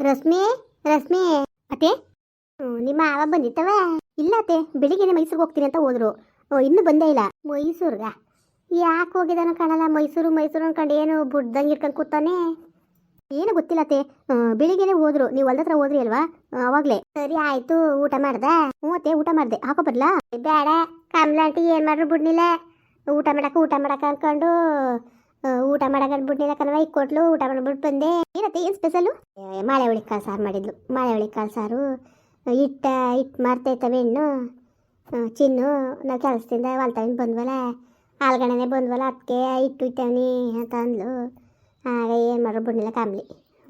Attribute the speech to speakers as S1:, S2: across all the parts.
S1: ರಶ್ಮಿ ರಶ್ಮಿ. ಅತ್ತೆ ನಿಮ್ಮ ಅವ ಬಂದಿತ್ತವ? ಇಲ್ಲ ಅತ್ತೆ ಬೆಳಿಗ್ಗೆನೆ ಮೈಸೂರಿಗೆ ಹೋಗ್ತೀನಿ ಅಂತ ಹೋದ್ರು. ಇನ್ನೂ ಬಂದೇ ಇಲ್ಲ. ಮೈಸೂರ್ಗ? ಯಾಕೆ ಹೋಗಿದಾನೋ ಕಾಣಲ್ಲ ಮೈಸೂರು ಮೈಸೂರು ಅನ್ಕೊಂಡು ಏನು ಬುಡ್ದಂಗೆ ಇರ್ಕೊಂಡು ಕೂತಾನೆ? ಏನು ಗೊತ್ತಿಲ್ಲ ಆ, ಬೆಳಿಗ್ಗೆನೆ ಹೋದ್ರು. ನೀವು ಹತ್ರ ಹೋದ್ರಿ ಅಲ್ವಾ? ಅವಾಗ್ಲೇ. ಸರಿ ಆಯ್ತು ಊಟ ಮಾಡ್ದ? ಹ್ಞೂ ಅತ್ತೆ ಊಟ ಮಾಡ್ದೆ. ಹಾಕೋ ಬರ್ಲಾ ಬೇಡ ಕಮಲಾಂಟಿ ಏನು ಮಾಡ್ರು ಬಿಡ್ನಿಲ್ಲ ಊಟ ಮಾಡಕ ಊಟ ಮಾಡಕ ಅನ್ಕೊಂಡು ಊಟ ಮಾಡಕ ಬಿಡ್ನಿಲ್ಲ ಕನವ ಈಗ ಕೊಟ್ಲು, ಊಟ ಮಾಡ್ಬಿಟ್ಟು ಬಂದೆ. ಏನತ್ತೆ, ಏನು ಸ್ಪೆಷಲು ಮಾಳೆ ಹುಳಿ ಕಾಳು ಸಾರು ಮಾಡಿದ್ಲು. ಮಾಳೆ ಹುಳಿ ಕಾಳು ಸಾರು, ಹಿಟ್ಟ ಹಿಟ್ಟು ಮಾಡ್ತೈತವೆ ಹೆಣ್ಣು. ಚಿನ್ನು, ನಾವು ಕೆಲಸದಿಂದ ಹೊಲ್ತಾವಿನ ಬಂದ್ವಲ್ಲ. ಆಲ್ಗಣನೆ ಬಂದ್ವಲ್ಲ ಅದಕ್ಕೆ ಹಿಟ್ಟು ಇಟ್ಟವನಿ ಅಂತ ಅಂದ್ಲು. ಆಗ ಏನು ಮಾಡ್ರು, ಬಿಡ್ಲಿಲ್ಲ ಕಾಮ್ಲಿ.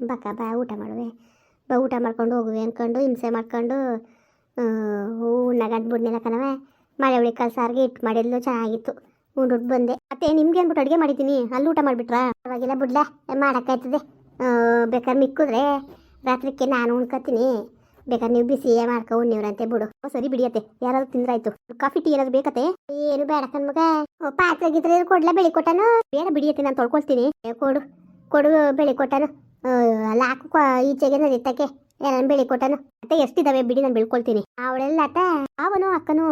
S1: ಬಕ್ಕ ಬಾ, ಊಟ ಮಾಡುವೆ. ಬಾ, ಊಟ ಮಾಡ್ಕೊಂಡು ಹೋಗುವೆ ಅಂದ್ಕೊಂಡು ಹಿಂಸೆ ಮಾಡ್ಕೊಂಡು ಉಣ್ಣಗಂಟು ಬಿಡ್ನಿಲ್ಲ ಕನವ ಮಳೆ ಹುಳಿ ಕಾಳು ಸಾರಿಗೆ ಹಿಟ್ಟು ಮಾಡಿದ್ಲು, ಚೆನ್ನಾಗಿತ್ತು. ಉಂಡ್ಬಿಟ್ಟು ಬಂದೆ. ಮತ್ತೆ ನಿಮ್ಗೆ ಅಂದ್ಬಿಟ್ಟು ಅಡುಗೆ ಮಾಡಿದ್ದೀನಿ? ಅಲ್ಲಿ ಊಟ ಮಾಡಿಬಿಟ್ರಾ? ಪರವಾಗಿಲ್ಲ ಬಿಡ್ಲ ಮಾಡೋಕ್ಕಾಯ್ತದೆ. ಬೇಕಾದ್ರೆ ಮಿಕ್ಕಿದ್ರೆ ರಾತ್ರಿಕ್ಕೆ ನಾನು ಉಣ್ಕೊತೀನಿ. ಬೇಕಾದ್ರೆ ನೀವು ಏ ಮಾಡ್ಕೊ ಉಣ್ಣಿವ್ರಂತೆ ಬಿಡು. ಸರಿ ಬಿಡಿಯತ್ತೆ ಯಾರಾದ್ರು ತಿಂದ್ರಾಯ್ತು. ಕಾಫಿ ಟೀ ಏನಾದ್ರು ಬೇಕತ್ತೆ? ಏನು ಬೇಡ ಕಣ್ಮಗ ಓ, ಪಾತ್ರೆ ಗಿದ್ರೆ ಕೊಡ್ಲಾ ಬೆಳಿ ಕೊಟ್ಟನು? ಬೇಡ ಬಿಡಿಯತ್ತೆ ನಾನು ತೊಳ್ಕೊಳ್ತೀನಿ. ಕೊಡು ಕೊಡು ಬೆಳಿ ಕೊಟ್ಟನು? ಅಲ್ಲ ಹಾಕು ಈಚೆಗೆ ನಡೀತಕ್ಕೆ ನಾನು ಬೆಳಿ ಕೊಟ್ಟನು. ಅತ್ತೆ ಎಷ್ಟಿದಾವೆ ಬಿಡಿ ನಾನು ಬೆಳ್ಕೊಳ್ತೀನಿ. ಅವಳೆಲ್ಲ ಅತ್ತ ಅವನು ಅಕ್ಕನು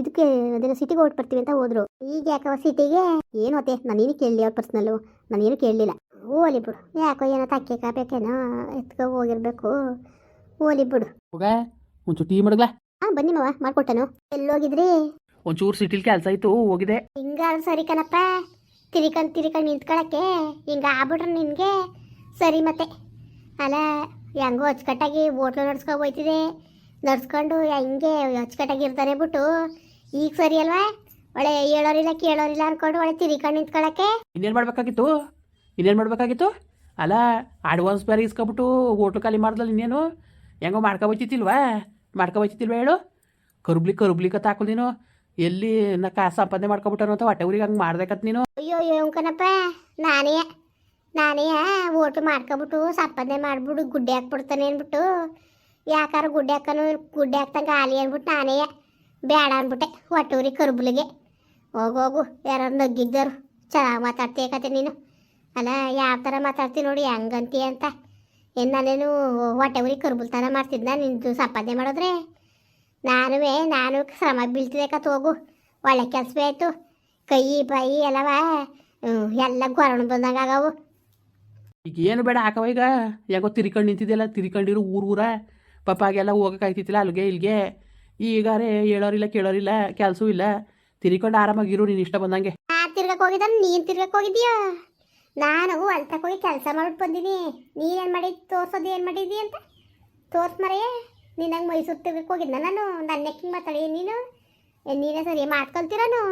S1: ಇದಕ್ಕೆ ಅದೇನೋ ಸಿಟಿಗೆ ಹೊರಟು ಬರ್ತೀವಿ ಅಂತ ಹೋದ್ರು. ಈಗ ಯಾಕವ ಸಿಟಿಗೆ ಏನು ಅತ್ತೆ ನಾನೇನು ಕೇಳಲಿ ಅವ್ರ ಪರ್ಸ್ನಲ್ಲು ನಾನೇನು ಕೇಳಲಿಲ್ಲ. ಓಲಿ ಬಿಡು. ಯಾಕೋ ಏನೋ ತಕ್ಕೆ ಕಾಬೇಕೇನೋ ಎತ್ಕೊ ಹೋಗಿರ್ಬೇಕು. ಓಲಿ ಬಿಡು.
S2: ಹೋಗ ಒಂಚೂರು ಟೀ
S1: ಹಾ ಬನ್ನಿ ಮಾವ ಮಾಡ್ಕೊಟ್ಟನು. ಎಲ್ಲೋಗಿದ್ರಿ?
S2: ಒಂಚೂರು ಸಿಟಿಲಿ ಕೆಲಸ ಇತ್ತು ಹೋಗಿದೆ.
S1: ಹಿಂಗ ಸರಿ ಕಣಪ್ಪ. ತಿರಿಕಂಡ್ ತಿರಿಕಂಡ್ ನಿಂತ್ಕೊಳಕ್ಕೆ ಹಿಂಗ ಆಗ್ಬಿಟ್ರೆ ನಿನ್ಗೆ. ಸರಿ ಮತ್ತೆ. ಅಲ್ಲ ಹೆಂಗೋ ಅಚ್ಚುಕಟ್ಟಾಗಿ ಓಟ್ಲು ನಡ್ಸ್ಕೊಂಡು ಹೋಯ್ತಿದೆ. ನಡ್ಸ್ಕೊಂಡು ಹೆಂಗೆ ಅಚ್ಚುಕಟ್ಟಾಗಿ ಇರ್ತಾನೆ ಬಿಟ್ಟು. ಈಗ ಸರಿ ಅಲ್ವಾ? ಒಳ್ಳೆ ಹೇಳೋರಿಲ್ಲ ಕೇಳೋರಿಲ್ಲ ಅನ್ಕೊಂಡು ಒಳ್ಳೆ ತಿರಿಕಂಡು ನಿಂತ್ಕೊಳಕ್ಕೆ.
S2: ಇನ್ನೇನು ಮಾಡ್ಬೇಕಾಗಿತ್ತು? ಇನ್ನೇನು ಮಾಡ್ಬೇಕಾಗಿತ್ತು? ಅಲ್ಲ ಅಡ್ವಾನ್ಸ್ ಬೇರೆ ಇಸ್ಕೊಬಿಟ್ಟು ಓಟ್ಲು ಖಾಲಿ ಮಾಡ್ದಲ್ಲ ಇನ್ನೇನು? ಹೆಂಗೋ ಮಾಡ್ಕೊಬೈತಿಲ್ವಾ ಮಾಡ್ಕೊಬೈತಿಲ್ವಾ ಹೇಳು? ಕರುಬ್ಲಿ ಕರುಬ್ಲಿ ಕತ್ತ ಹಾಕಲ್ ನೀನು. ಎಲ್ಲಿ ನಾ ಕಾಸು ಸಂಪಾದನೆ ಮಾಡ್ಕೊಬಿಟ್ಟನು ಅಂತ ಹೊಟ್ಟೆ ಊರಿಗೆ ಹಂಗೆ ಮಾಡ್ಬೇಕತ್ ನೀನು.
S1: ಅಯ್ಯೋ ಅಯ್ಯೋ ಅಂಕನಪ್ಪ ನಾನೇ ನಾನೇ ಓಟು ಮಾಡ್ಕೊಬಿಟ್ಟು ಸಂಪಾದನೆ ಮಾಡ್ಬಿಟ್ಟು ಗುಡ್ಡೆ ಹಾಕ್ಬಿಡ್ತಾನೆ ಅಂದ್ಬಿಟ್ಟು. ಯಾಕಾರ ಗುಡ್ಡೆ ಹಾಕನು, ಗುಡ್ಡೆ ಹಾಕ್ತಂಗೆ ಆಲಿ ಅಂದ್ಬಿಟ್ಟು ನಾನೇ ಬೇಡ ಅಂದ್ಬಿಟ್ಟೆ, ಒಟ್ಟೂರಿ ಕರುಬುಲಿಗೆ. ಹೋಗೋಗು ಯಾರು ನಗ್ಗಿದ್ದರು, ಚೆನ್ನಾಗಿ ಮಾತಾಡ್ತೀಯ ಕತೆ ನೀನು. ಅಲ್ಲ, ಯಾವ ಥರ ಮಾತಾಡ್ತೀನಿ ನೋಡಿ, ಹೆಂಗಂತೀಯ ಅಂತ. ಏನು ನಾನೇನು ಹೊಟ್ಟೆ ಊರಿ ಕರ್ಬುಲ್ತನ ಮಾಡ್ತಿದ್ದ ನಿಂದು ಸಂಪಾದನೆ ಮಾಡಿದ್ರೆ? ನಾನುವೇ, ನಾನು ಶ್ರಮ ಬೀಳ್ತಿದೆ ಕತ್ ಹೋಗು. ಒಳ್ಳೆ ಕೆಲಸವೇ ಆಯಿತು. ಕೈ, ಬಾಯಿ ಎಲ್ಲವ ಎಲ್ಲ ಗೊರಣ ಬಂದಂಗೆ ಆಗವು
S2: ಈಗ ಏನು ಬೇಡ ಹಾಕವ ಈಗ. ಯಾಕೋ ತಿರ್ಕೊಂಡು ನಿಂತಿದ್ದೆಲ್ಲ ತಿರ್ಕೊಂಡಿರು ಊರು ಊರ. ಪಪ್ಪಾಗೆಲ್ಲ ಹೋಗೋಕ್ಕಾಯ್ತಿತ್ತಿಲ್ಲ ಅಲ್ಲಿಗೆ ಇಲ್ಲಿಗೆ. ಈಗಾರೆ ಹೇಳೋರಿಲ್ಲ ಕೇಳೋರಿಲ್ಲ ಕೆಲಸವೂ ಇಲ್ಲ. ತಿರ್ಕೊಂಡು ಆರಾಮಾಗಿರು ನೀನು ಇಷ್ಟ ಬಂದಂಗೆ.
S1: ತಿರ್ಗಕ್ಕೆ ಹೋಗಿದ್ದ ನೀನು ತಿರ್ಗಕ್ಕೆ ಹೋಗಿದ್ಯಾ ನಾನು ಅಲ್ತಕ್ಕೆ ಹೋಗಿ ಕೆಲಸ ಮಾಡ್ಬಿಟ್ಟು ಬಂದೀನಿ. ನೀನೇನು ಮಾಡಿ ತೋರ್ಸೋದು ಏನು ಮಾಡಿದ್ದಿ ಅಂತ? ತೋರ್ಸ್ ಮರೆಯೇ ನೀನಂಗೆ ಮೈಸೂರು ತಿರ್ಗಕ್ಕೆ ಹೋಗಿದ್ನ ನಾನು? ನನ್ನ ಹೆಂಗೆ ಮಾತಾಡಿ ನೀನು? ನೀನೇ ಸರಿ ಮಾತ್ಕೊಳ್ತೀರನು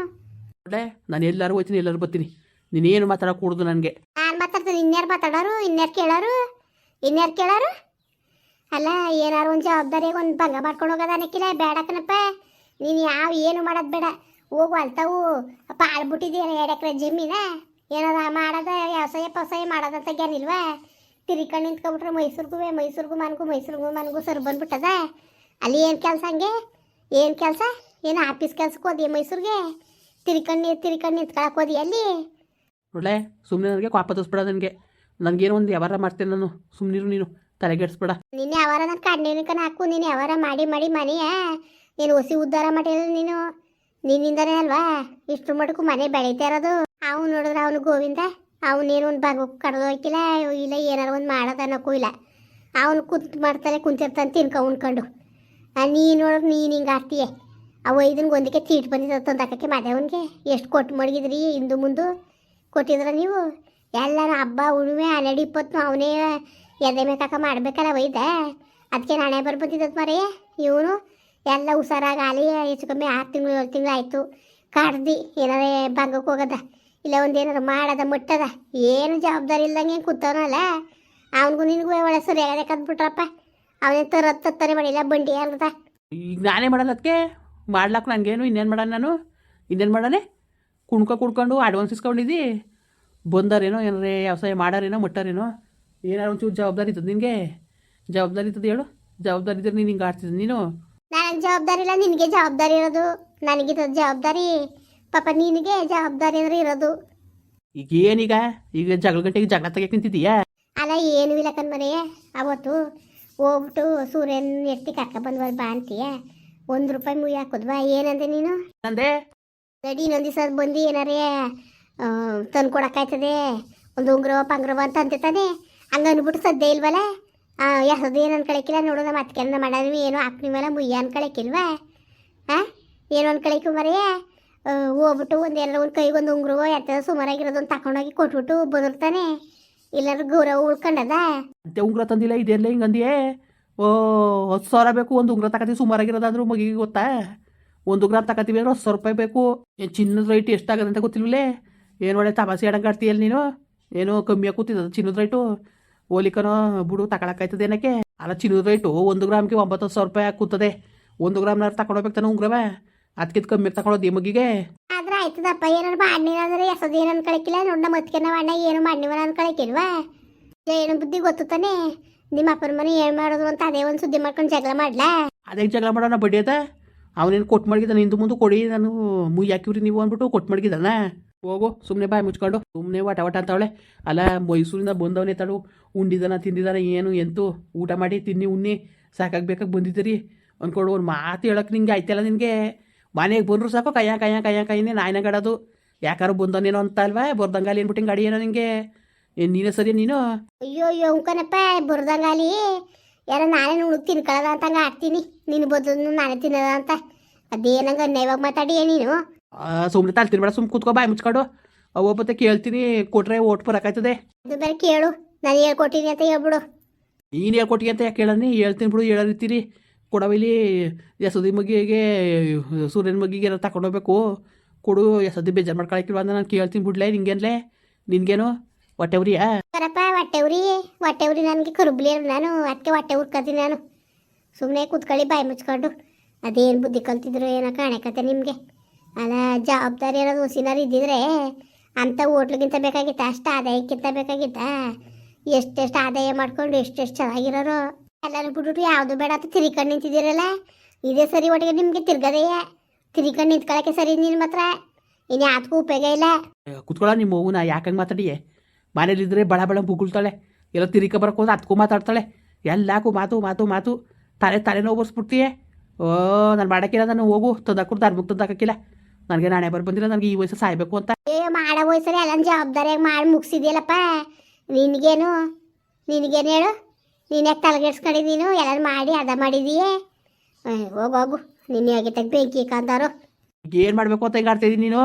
S2: ನಾನು ಎಲ್ಲರೂ ಹೋಗ್ತೀನಿ ಎಲ್ಲರೂ ಬರ್ತೀನಿ. ನೀನೇನು ಮಾತಾಡೋಕೆ ಕೂಡುದು ನನಗೆ.
S1: ನಾನು ಮಾತಾಡ್ತೀನಿ ಇನ್ಯಾರು ಮಾತಾಡೋರು, ಇನ್ಯಾರು ಕೇಳೋರು ಇನ್ಯಾರು ಕೇಳೋರು? ಅಲ್ಲ, ಏನಾರು ಒಂದು ಜವಾಬ್ದಾರಿಯಾಗ ಒಂದು ಭಂಗ ಮಾಡ್ಕೊಂಡು ಹೋಗೋದು ಅನ್ನಕ್ಕಿಲ್ಲ ಬೇಡ ಕಣಪ್ಪ. ನೀನು ಯಾವ ಏನು ಮಾಡೋದು ಬೇಡ. ಹೋಗು ಅಲ್ತಾವು ಪಾಳ್ಬಿಟ್ಟಿದ್ದೀರ ಎರಡು ಎಕರೆ ಜಮೀನ? ಏನಾರ ಮಾಡೋದ, ವ್ಯವಸಾಯ ಪವಸಾಯ ಮಾಡೋದಂತ ಗ್ಯಾನಿಲ್ವಾ ತಿರ್ಕೊಂಡು ನಿಂತ್ಕೊಬಿಟ್ರೆ ಮೈಸೂರಿಗೂ ಮೈಸೂರಿಗೂ ಮನ್ಗೂ ಮೈಸೂರಿಗೂ ಮನ್ಗೂ ಸರ್ ಬಂದ್ಬಿಟ್ಟದ ಅಲ್ಲಿ ಏನು ಕೆಲಸ ಹಂಗೆ? ಏನು ಕೆಲಸ? ಏನು ಆಫೀಸ್ ಕೆಲ್ಸಕ್ಕೆ ಹೋದಿ ಮೈಸೂರಿಗೆ? ತಿರ್ಕೊಂಡು ತಿರ್ಕೊಂಡು ನಿಂತ್ಕೊಳಕ್ಕೆ ಹೋದಿ ಅಲ್ಲಿ?
S2: ಒಳ್ಳೆ ಸುಮ್ಮನೆ ನನಗೆ ಕೋಪ ತೋರಿಸ್ಬೇಡ ನನಗೆ. ನನಗೇನೋ ಒಂದು ವ್ಯವಹಾರ ಮಾಡ್ತೇನೆ ನಾನು. ಸುಮ್ಮನಿರು ನೀನು. ತಲೆಗೆಡ್ಸ್ಬೇಡ
S1: ನೀನು ಯಾವಾರ ನಾನು ಕಣ್ಣೀರಿಕನ ಹಾಕು, ನೀನು ಯಾವಾರ ಮಾಡಿ ಮಾಡಿ ಮನೆಯ ನೀನು ಹೊಸಿ ಉದ್ಧಾರ ಮಾಡಿಲ್ಲ ನೀನು. ನಿನ್ನಿಂದನೇ ಅಲ್ವಾ? ಇಷ್ಟು ಮಟಕು ಮನೆ ಬೆಳೀತಾ ಇರೋದು. ಅವ್ನು ನೋಡಿದ್ರೆ ಅವನು ಗೋವಿಂದ ಅವನೇನು ಒಂದು ಭಾಗ ಕಡ್ದು ಹೋಯ್ಕಿಲ್ಲ ಇಲ್ಲ, ಏನಾರು ಒಂದು ಮಾಡೋದು ಅನ್ನೋಕ್ಕೂ ಇಲ್ಲ. ಅವನು ಕುಂತ್ ಮಾಡ್ತಾನೆ, ಕುಂತಿರ್ತಾನೆ, ತಿನ್ಕೊ, ಉಣ್ಕೊಂಡು. ನೀನು ನೋಡಿದ್ರೆ ನೀನು ಹಿಂಗೆ ಆಡ್ತೀಯ. ಅವ ಇದನ್ ಒಂದಕ್ಕೆ ಚೀಟ್ ಬಂದಿದ್ದ ತಂದಾಕಕ್ಕೆ ಅವನಿಗೆ. ಎಷ್ಟು ಕೊಟ್ಟು ಮಡಗಿದ್ರಿ ಇಂದು ಮುಂದು. ಕೊಟ್ಟಿದ್ರ ನೀವು? ಎಲ್ಲರ ಹಬ್ಬ ಉಳುಮೆ ಹನ್ನೆರಡು ಇಪ್ಪತ್ತು ಅವನೇ ಎದೆ ಮೇಕಾಕ ಮಾಡ್ಬೇಕಲ್ಲ ಒಯ್ದ? ಅದಕ್ಕೆ ನಾಳೆ ಬರ್ ಮರೇ ಇವನು? ಎಲ್ಲ ಹುಷಾರಾಗಿ ಆಲಿ ಹೆಚ್ಚು ಕಮ್ಮಿ ಆರು ತಿಂಗಳು, ಏಳು ತಿಂಗಳು ಆಯಿತು. ಕಾಡ್ದು, ಏನಾರೇ ಬಂಗಕ್ಕೆ ಹೋಗದ? ಇಲ್ಲ ಒಂದು ಏನಾರು ಮಾಡದ, ಮುಟ್ಟದ? ಏನು ಜವಾಬ್ದಾರಿ ಇಲ್ಲದಂಗೆ ಕೂತವನಲ್ಲ ಅವನಿಗೂ ನಿನಗೂ ಒಳ್ಳೆ ಸರಿಯಾಗದೆ ಕದ್ಬಿಟ್ರಪ್ಪ. ಅವನೇ ತರತ್ ತರ ಮಾಡಿಲ್ಲ, ಬಂಡಿ ಅಲ್ಲದ
S2: ಈಗ ನಾನೇ ಮಾಡಲ್ಲ ಅದಕ್ಕೆ ಮಾಡ್ಲಾಕ ನನಗೇನು ಇನ್ನೇನು ಮಾಡೋಣ ನಾನು? ಇನ್ನೇನು ಮಾಡಾನೆ ಕುಣ್ಕೊ ಕುಡ್ಕೊಂಡು ಅಡ್ವಾನ್ಸ್ ಇಸ್ಕೊಂಡಿದ್ದಿ ಬಂದಾರೇನೋ ಏನಾರೇ ವ್ಯವಸಾಯ ಮಾಡಾರೇನೋ ಮುಟ್ಟಾರೇನೋ? ಏನಾರು ಒಂಚೂರು ಜವಾಬ್ದಾರಿ ಇತ್ತು ನಿನಗೆ? ಜವಾಬ್ದಾರಿ ಇರ್ತದೆ ಹೇಳು. ಜವಾಬ್ದಾರಿ ಇದ್ರೆ ನೀನು ಹಿಂಗೆ ಆಡ್ತಿದ್ದೆ ನೀನು.
S1: ನನಗೆ ಜವಾಬ್ದಾರಿ ಇಲ್ಲ ನಿನಗೆ ಜವಾಬ್ದಾರಿ ಇರೋದು. ನನಗಿದ ಜವಾಬ್ದಾರಿ ಪಾಪ ನಿನಗೆ ಜವಾಬ್ದಾರಿ ಅಂದ್ರೆ ಇರೋದು.
S2: ಈಗ ಏನೀಗ? ಈಗ ಜಗಳ ಗಂಟೆಗೆ ಜಗಳ ತೆಗಿಯಕ್ಕೆ ನಿಂತಿದ್ದೀಯಾ?
S1: ಅಲ್ಲ ಏನು ಇಲ್ಲ ಮನೆ ಅವತ್ತು ಹೋಗ್ಬಿಟ್ಟು ಸೂರ್ಯನ ಎತ್ತಿ ಕರ್ಕ ಬಂದ್ವಲ್ ಬಾ ಅಂತೀಯ. ಒಂದು ರೂಪಾಯಿ ಮುಯ್ಯಾಕೋದ್ವಾ ಏನಂದೆ ನೀನು?
S2: ನಂದೆ?
S1: ನಡಿ ಇನ್ನೊಂದು ದಿವಸ ಬಂದು ಏನಾರೇ ತಂದು ಕೊಡೋಕ್ಕಾಯ್ತದೆ ಒಂದು ಉಂಗ್ರವ, ಪಂಗ್ರವ ಅಂತ ಅಂತಿರ್ತಾನೆ. ಹಂಗೆ ಅಂದ್ಬಿಟ್ಟು ಸದ್ಯ ಇಲ್ವಲ್ಲ? ಯಾಸದು ಏನು ಅನ್ಕೊಳಕಿಲ್ಲ. ನೋಡು ನಮ್ಮ ಅತ್ಕೆಲ್ಲ ಏನು ಏನೋ ಮೇಲೆ ಮುಯ್ಯ ಅನ್ಕೊಳಕಿಲ್ವಾ? ಹಾಂ ಏನು ಅನ್ಕೊಳಕು ಮರೆಯ ಹೋಗ್ಬಿಟ್ಟು ಒಂದು ಎಲ್ಲ ಒಂದು ಕೈಗೆ ಒಂದು ಉಂಗ್ರವ ಎತ್ತದ ಸುಮಾರಾಗಿರೋದು ಒಂದು ತಗೊಂಡೋಗಿ ಕೊಟ್ಬಿಟ್ಟು ಬದಲ್ತಾನೆ ಇಲ್ಲಾರು ಗೌರವ ಉಳ್ಕೊಂಡದ?
S2: ಅಂತೆ ಉಂಗ್ರ ತಂದಿಲ್ಲ ಇದೆಲ್ಲ ಹಿಂಗಂದಿಯೇ ಓ, ಹತ್ತು ಸಾವಿರ ಬೇಕು, ಒಂದು ಉಂಗ್ರ ತಗತಿ ಸುಮಾರಾಗಿರೋದಾದ್ರೂ ಮಗಿಗೆ ಗೊತ್ತಾ? ಒಂದು ಗ್ರಾಮ್ ತಗೋತೀವಿ ಅಂದ್ರೆ ಹತ್ತು ಸಾವಿರ ರೂಪಾಯಿ ಬೇಕು. ಏನು ಚಿನ್ನದ ರೈಟ್ ಎಷ್ಟಾಗದೆ ಅಂತ ಗೊತ್ತಿಲ್ವಲೇ? ಏನು ಒಳ್ಳೆ ತಪಾಸಿ ಆಡಂಗೆ ಆಡ್ತೀಯಲ್ಲ ನೀನು? ಏನೋ ಕಮ್ಮಿ ಕೂತಿದ್ದ ಚಿನ್ನದ ರೈಟು ಹೋಲಿಕನೋ ಬಿಡು ತಗೊಳಕ್ಕಾಯ್ತದೆ ಏನಕ್ಕೆ? ಅಲ್ಲ ಚಿನ್ನದ ರೈಟು ಒಂದು ಗ್ರಾಮ್ಗೆ ಒಂಬತ್ತು ಸಾವಿರ ರೂಪಾಯಿ ಕೂತದೆ. ಒಂದು ಗ್ರಾಮ್ನಾರು ತಗೊಂಡೋಗ್ಬೇಕು ತಾನೆ ಉಂಗ್ರವ? ಅದಕ್ಕಿಂತ ಕಮ್ಮಿ ತಗೊಳೋದು ಈ ಮಗಿಗೆ
S1: ಆದ್ರೆ ಆಯ್ತದಪ್ಪ ಏನಾರು ಮಾಡಿನಾದ್ರೆ ಎಸದು ಏನು ಅನ್ಕೊಳಕಿಲ್ಲ. ನೋಡಿ ನಮ್ಮ ಅದಕ್ಕೆ ನಾವು ಅಣ್ಣ ಏನು ಮಾಡಿವಲ್ಲ ಅನ್ಕೊಳಕಿಲ್ವಾ? ಏನು ಬುದ್ಧಿ ಗೊತ್ತು ತಾನೆ. ನಿಮ್ಮ ಅಪ್ಪನ ಮನೆ ಏನು ಮಾಡೋದು ಅಂತ ಅದೇ ಒಂದು ಸುದ್ದಿ ಮಾಡ್ಕೊಂಡು ಜಗಳ ಮಾಡ್ಲಾ?
S2: ಅದೇ ಜಗಳ ಮಾಡೋಣ ಬಡ್ಡಿ ಅದ? ಅವನೇನು ಕೊಟ್ಟು ಮಡಗಿದ್ದಾನೆ? ಹಿಂದೆ ಮುಂದೆ ಕೊಡಿ ನಾನು ಮುಯ್ ಹಾಕಿವ್ರಿ ನೀವು ಅಂದ್ಬಿಟ್ಟು ಕೊಟ್ಟು ಮಡಗಿದ್ದಾನ? ಹೋಗು ಸುಮ್ಮನೆ ಬಾಯಿ ಮುಚ್ಕೊಂಡು ಸುಮ್ಮನೆ ವಾಟ ವಾಟ ಅಂತವಳೆ. ಅಲ್ಲ ಮೈಸೂರಿಂದ ಬಂದವನೇ ತಾಳು ಉಂಡಿದಾನ ತಿಂದಿದ್ದಾನ ಏನು ಎಂತು ಊಟ ಮಾಡಿ ತಿನ್ನಿ ಉಣ್ಣಿ ಸಾಕಾಗಿ ಬೇಕಾಗಿ ಬಂದಿದ್ದೀರಿ. ಅಂದ್ಕೊಂಡು ಒಂದು ಮಾತು ಹೇಳಕ್ಕೆ ನಿಂಗೆ ಆಯ್ತಲ್ಲ ನಿನಗೆ. ಮನೆಗೆ ಬಂದರು ಸಾಕು ಕಯ್ಯ ಕಯ್ಯ ಕಯ್ಯ ಕೈನೇ ನಾಯಿನ ಗಡೋದು. ಯಾಕಾರು ಬಂದವನೇನೋ ಅಂತ ಅಲ್ವಾ ಬರ್ದಂಗಾಲಿ ಏನ್ಬಿಟ್ಟು ಗಾಡಿ ಏನೋ ನಿನಗೆ ಏನು ನೀನೇ ಸರಿ ನೀನು?
S1: ಅಯ್ಯೋ ಅಯ್ಯೋ ಉಂಕನಪ್ಪ ಬುರ್ದಂಗಾಲಿ. ಯಾರ ನಾನೇ ನೋಡು ತಿನ್ಕೊಳ್ಳೋದ ಅಂತ ಹಂಗೆ ಆಡ್ತೀನಿ ನಿನ್ನ ಬದಲು ನಾನೇ ತಿನ್ನೋದ ಅಂತ. ಅದೇನಂಗ ಅನ್ಯಾಯವಾಗಿ ಮಾತಾಡಿ ನೀನು.
S2: ಸುಮ್ಮನೆ ತಲೆ ತಿನ್ಬೇಡ ಸುಮ್ ಕೂತ್ಕೋ ಬಾಯಿ ಮುಚ್ಕೊಡು. ಒಬ್ಬತ್ತೆ ಕೇಳ್ತೀನಿ ಕೊಟ್ರೆ ಓಟ್ ಬರಕಾಯ್ತದೆ.
S1: ಇದು ಬೇರೆ ಕೇಳು ನಾನು ಹೇಳ್ಕೊಟ್ಟಿನಿ ಅಂತ ಹೇಳ್ಬಿಡು.
S2: ನೀನು ಹೇಳ್ಕೊಟ್ಟಿ ಅಂತ ಯಾಕೆ ಹೇಳನಿ ಹೇಳ್ತೀನಿ ಬಿಡು ಹೇಳಿರ್ತೀರಿ ಕೊಡವಿಲಿ ಯಸೋದಿ ಮಗಿಗೆ ಸೂರ್ಯನ ಮಗಿಗೆ ಏನಾರು ತಗೊಂಡೋಗ್ಬೇಕು ಕೊಡು ಯಸದಿ ಬೇಜಾರು ಮಾಡ್ಕೊಳಕಿಲ್ವ ಅಂತ ನಾನು ಕೇಳ್ತೀನಿ ಬಿಡ್ಲೆ ನಿಂಗೇನ್ಲೆ? ನಿನ್ಗೇನು? ಹೊಟ್ಟೆ ಸರಪ್ಪ
S1: ಕರಪ್ಪ ಹೊಟ್ಟೆ ಉರಿ ಹೊಟ್ಟೆ ನನಗೆ ಕರುಬ್ಲಿ ನಾನು. ಅದಕ್ಕೆ ಹೊಟ್ಟೆ ಉರ್ಕತೀನಿ ನಾನು. ಸುಮ್ಮನೆ ಕೂತ್ಕೊಳ್ಳಿ ಬಾಯಿ ಮುಚ್ಕೊಂಡು. ಅದೇನು ಬುದ್ಧಿ ಕಲ್ತಿದ್ರು ಏನೋ ಕಾಣಕತ್ತೆ ನಿಮಗೆ. ಅಲ್ಲ ಜವಾಬ್ದಾರಿ ಏನೋ ಹುಸಿನಾರು ಇದ್ದಿದ್ರೆ ಅಂಥ ಹೋಟ್ಲಿಗಿಂತ ಬೇಕಾಗಿತ್ತ? ಅಷ್ಟು ಆದಾಯಕ್ಕಿಂತ ಬೇಕಾಗಿತ್ತ? ಎಷ್ಟೆಷ್ಟು ಆದಾಯ ಮಾಡ್ಕೊಂಡು ಎಷ್ಟೆಷ್ಟು ಚೆನ್ನಾಗಿರೋರು? ಎಲ್ಲರೂ ಬಿಟ್ಬಿಟ್ಟು ಯಾವುದು ಬೇಡ ಅಂತ ತಿರ್ಕೊಂಡು ನಿಂತಿದ್ದೀರಲ್ಲ? ಇದೇ ಸರಿ ಒಟ್ಟಿಗೆ ನಿಮಗೆ ತಿರ್ಗದೆಯ ತಿರ್ಕೊಂಡು ನಿಂತ್ಕೊಳ್ಳೋಕ್ಕೆ ಸರಿ ನಿನ್ನ ಮಾತ್ರ? ಇನ್ನು ಯಾತಕ್ಕೂ ಉಪಯೋಗ ಇಲ್ಲ?
S2: ಕುತ್ಕೊಳ್ಳ ನಿಮ್ಮ ನಾ ಯಾಕಂಗೆ ಮಾತಾಡಿಯೇ? ಮನೇಲಿದ್ರೆ ಬಳ ಬಳ ಬುಗುಳ್ತಾಳೆ ಎಲ್ಲ ತಿರಿಕ ಬರಕ್ಕೆ ಹೋದ್ರೆ ಅದಕ್ಕೂ ಮಾತಾಡ್ತಾಳೆ. ಎಲ್ಲಕ್ಕೂ ಮಾತು ಮಾತು ಮಾತು. ತಲೆ ತಲೆ ನೋವು ಬರ್ಸ್ಬಿಡ್ತೀಯೇ. ಓ ನಾನು ಮಾಡೋಕ್ಕಿಲ್ಲ ನಾನು ಹೋಗು. ತಂದಾಕೊಡು ಧರ್ಮಕ್ಕೆ ತಂದಾಕಿಲ್ಲ ನನಗೆ ನಾಳೆ ಬರ್ ಬಂದಿಲ್ಲ ನನಗೆ ಈ ವಯಸ್ಸು ಸಾಯ್ಬೇಕು ಅಂತ.
S1: ಏ ಮಾಡೋ ವಯಸ್ಸಲ್ಲಿ ಎಲ್ಲ ಜವಾಬ್ದಾರಿಯಾಗಿ ಮಾಡಿ ಮುಗಿಸಿದ್ಯಲ್ಲಪ್ಪ. ನಿನಗೇನು? ನಿನಗೇನು ಹೇಳು? ನೀನು ಯಾಕೆ ತಲೆಗೆಡ್ಸ್ಕೊಂಡಿ ನೀನು? ಎಲ್ಲ ಮಾಡಿ ಅದ ಮಾಡಿದೀಯೇ? ಹೋಗು ಹೋಗು. ನಿನ್ನ ಹೇಗೆ ತೆಗ್ದು ಬೆಂಕಿ ಕಂದಾರು
S2: ಏನು ಮಾಡಬೇಕು ಅಂತ ಆಡ್ತಿದ್ದೀನಿ ನೀನು?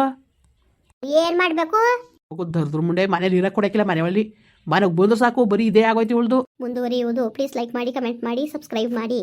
S1: ಏನು ಮಾಡಬೇಕು?
S2: ದರ್ದ್ರ ಮುಂಡೆ ಮನೇಲಿ ಇರಕ್ಕೆ ಕೊಡಕ್ಕಿಲ್ಲ ಮನೆಯಲ್ಲಿ ಮನೆಗೆ ಬಂದ್ರೆ ಸಾಕು, ಬರೀ ಇದೇ ಆಗೋಯ್ತು ಉಳ್ದು
S1: ಮುಂದುವರಿಯುವುದು. ಪ್ಲೀಸ್ ಲೈಕ್ ಮಾಡಿ ಕಮೆಂಟ್ ಮಾಡಿ ಸಬ್ಸ್ಕ್ರೈಬ್ ಮಾಡಿ.